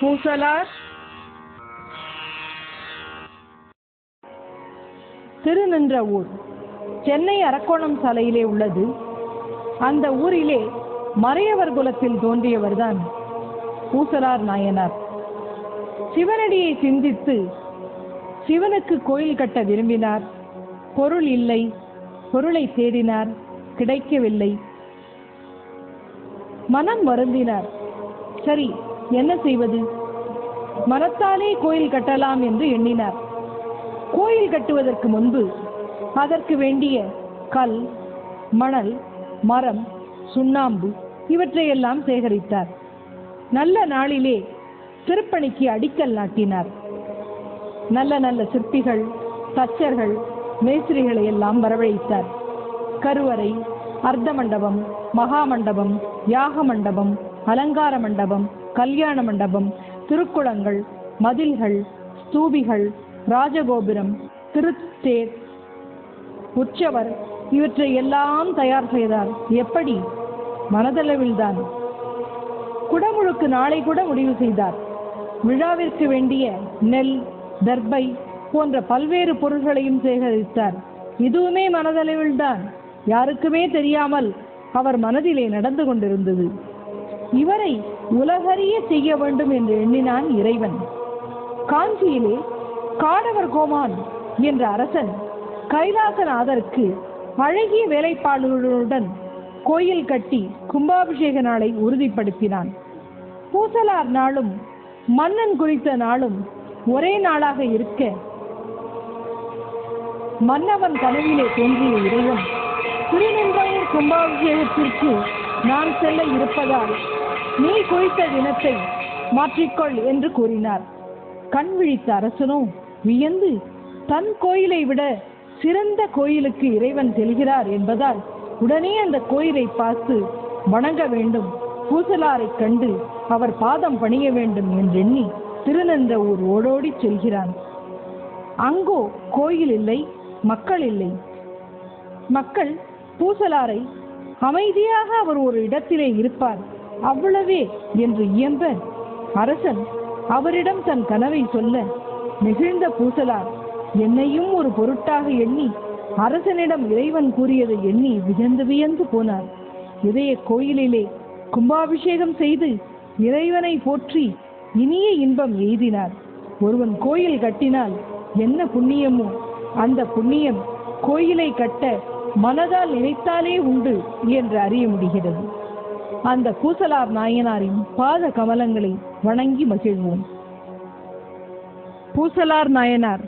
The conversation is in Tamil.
பூசலார் திருநின்ற ஊர் சென்னை அரக்கோணம் சாலையிலே உள்ளது. அந்த ஊரிலே மறையவர் குலத்தில் தோன்றியவர்தான் பூசலார் நாயனார். சிவனடியை சிந்தித்து சிவனுக்கு கோயில் கட்ட விரும்பினார். பொருள் இல்லை பொருளை தேடினார் கிடைக்கவில்லை. மனம் வருந்தினார். சரி என்ன செய்வது? மரத்தாலே கோயில் கட்டலாம் என்று எண்ணினார். கோயில் கட்டுவதற்கு முன்பு அதற்கு வேண்டிய கல் மணல் மரம் சுண்ணாம்பு இவற்றையெல்லாம் சேகரித்தார். நல்ல நாளிலே திருப்பணிக்கு அடிக்கல் நாட்டினார். நல்ல நல்ல சிற்பிகள் தச்சர்கள் மேஸ்திரிகளை எல்லாம் வரவழைத்தார். கருவறை அர்த்த மண்டபம் மகா மண்டபம் யாக மண்டபம் அலங்கார மண்டபம் கல்யாண மண்டபம் திருக்குளங்கள் மதில்கள் ஸ்தூபிகள் ராஜகோபுரம் திருத்தேர் உற்சவர் இவற்றை எல்லாம் தயார் செய்தார். எப்படி? மனதளவில்தான். குடமுழுக்கு நாளை கூட முடிவு செய்தார். விழாவிற்கு வேண்டிய நெல் தர்பை போன்ற பல்வேறு பொருள்களையும் சேகரித்தார். இதுவுமே மனதளவில்தான். யாருக்குமே தெரியாமல் அவர் மனதிலே நடந்து கொண்டிருந்தது. இவரை உலகறிய செய்ய வேண்டும் என்று எண்ணினான் இறைவன். காஞ்சியிலே காடவர் கோமான் என்ற அரசன் கைலாசநாதருக்கு அழகிய வேலைப்பாடுகளுடன் கோயில் கட்டி கும்பாபிஷேக நாளை உறுதிப்படுத்தினான். பூசலார் நாளும் மன்னன் குறித்த நாளும் ஒரே நாளாக இருக்க மன்னவன் கனவிலே தோன்றிய இறைவன் திருநெல்வேலூர் கும்பாபிஷேகத்திற்கு நான் செல்ல இருப்பதால் நீ குறித்த தினத்தை மாற்றிக்கொள் என்று கூறினார். கண் விழித்த அரசனோ வியந்து தன் கோயிலை விட சிறந்த கோயிலுக்கு இறைவன் செல்கிறார் என்பதால் உடனே அந்த கோயிலை பார்த்து வணங்க வேண்டும். பூசலாரைக் கண்டு அவர் பாதம் பணிய வேண்டும் என்றெண்ணி திருநந்த ஊர் ஓடோடி செல்கிறான். அங்கோ கோயில் இல்லை மக்கள் இல்லை. மக்கள் பூசலாரை அமைதியாக அவர் ஒரு இடத்திலே இருப்பார். அவ்வளவே என்று இயம்ப அரசன் அவரிடம் தன் கனவை சொல்ல நெகிழ்ந்த பூசலார் என்னையும் ஒரு பொருட்டாக எண்ணி அரசனிடம் இறைவன் கூறியதை எண்ணி வியந்து வியந்து போனார். இதய கோயிலிலே கும்பாபிஷேகம் செய்து இறைவனை போற்றி இனிய இன்பம் எய்தினார். ஒருவன் கோயில் கட்டினால் என்ன புண்ணியமோ அந்த புண்ணியம் கோயிலை கட்ட மனதால் நினைத்தாலே உண்டு என்று அறிய முடிகிறது. அந்த பூசலார் நாயனாரின் பாத கமலங்களை வணங்கி மகிழ்வோம். பூசலார் நாயனார்